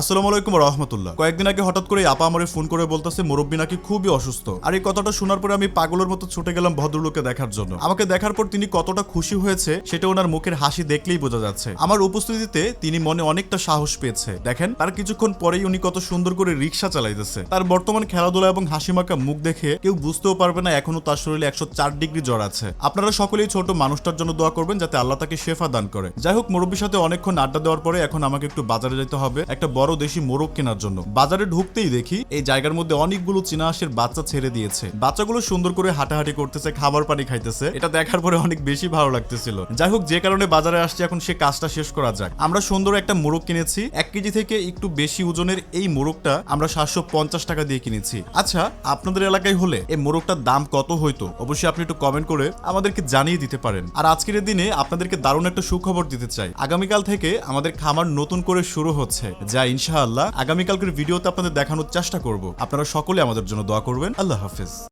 আসসালামু আলাইকুম রহমতুল্লাহ। কয়েকদিন আগে হঠাৎ করে আপা আমারে ফোন করে বলতেছে, মুরব্বী নাকি খুবই অসুস্থ। আর এই কথাটা শোনার পরে আমি পাগলের মতো ছুটে গেলাম ভদ্রলোককে দেখার জন্য। আমাকে দেখার পর তিনি কতটা খুশি হয়েছে, সেটা ওনার মুখের হাসি দেখলেই বোঝা যাচ্ছে। আমার উপস্থিতিতে তিনি মনে অনেকটা সাহস পেয়েছে। দেখেন, তার কিছুক্ষণ পরেই উনি কত সুন্দর করে রিক্সা চালাইতেছে। তার বর্তমান খেলাধুলা এবং হাসিমাখা মুখ দেখে কেউ বুঝতেও পারবে না এখনও তার শরীরে একশো চার ডিগ্রি জ্বর আছে। আপনারা সকলেই ছোট মানুষটার জন্য দোয়া করবেন যাতে আল্লাহ তাকে শেফা দান করে। যাই হোক, মুরব্বীর সাথে অনেকক্ষণ আড্ডা দেওয়ার পরে এখন আমাকে একটু বাজারে যেতে হবে। একটা বড় দেশি মোরগ কেনার জন্য। বাজারে ঢুকতেই দেখি এই জায়গার মধ্যে অনেকগুলো চীনা হাঁসের বাচ্চা ছেড়ে দিয়েছে। বাচ্চাগুলো সুন্দর করে হাঁটাহাঁটি করতেছে, খাবার পানি খাইতেছে। এটা দেখার পরে অনেক বেশি ভালো লাগতেছিল। যাই হোক, যে কারণে বাজারে আসছে, এখন সে কাজটা শেষ করা যাক। আমরা সুন্দর একটা মোরগ কিনেছি। এক কেজি থেকে একটু বেশি ওজনের এই মোরগটা আমরা সাতশো পঞ্চাশ টাকা দিয়ে কিনেছি। আচ্ছা আপনাদের এলাকায় হলে এই মোরগটার দাম কত হইতো? অবশ্যই আপনি একটু কমেন্ট করে আমাদেরকে জানিয়ে দিতে পারেন। আর আজকের দিনে আপনাদেরকে দারুণ একটা সুখবর দিতে চাই। আগামীকাল থেকে আমাদের খামার নতুন করে শুরু হচ্ছে। যা ইনশাআল্লাহ আগামীকালকের ভিডিওতে আপনাদের দেখানোর চেষ্টা করব। আপনারা সকলে আমাদের জন্য দোয়া করবেন। আল্লাহ হাফিজ।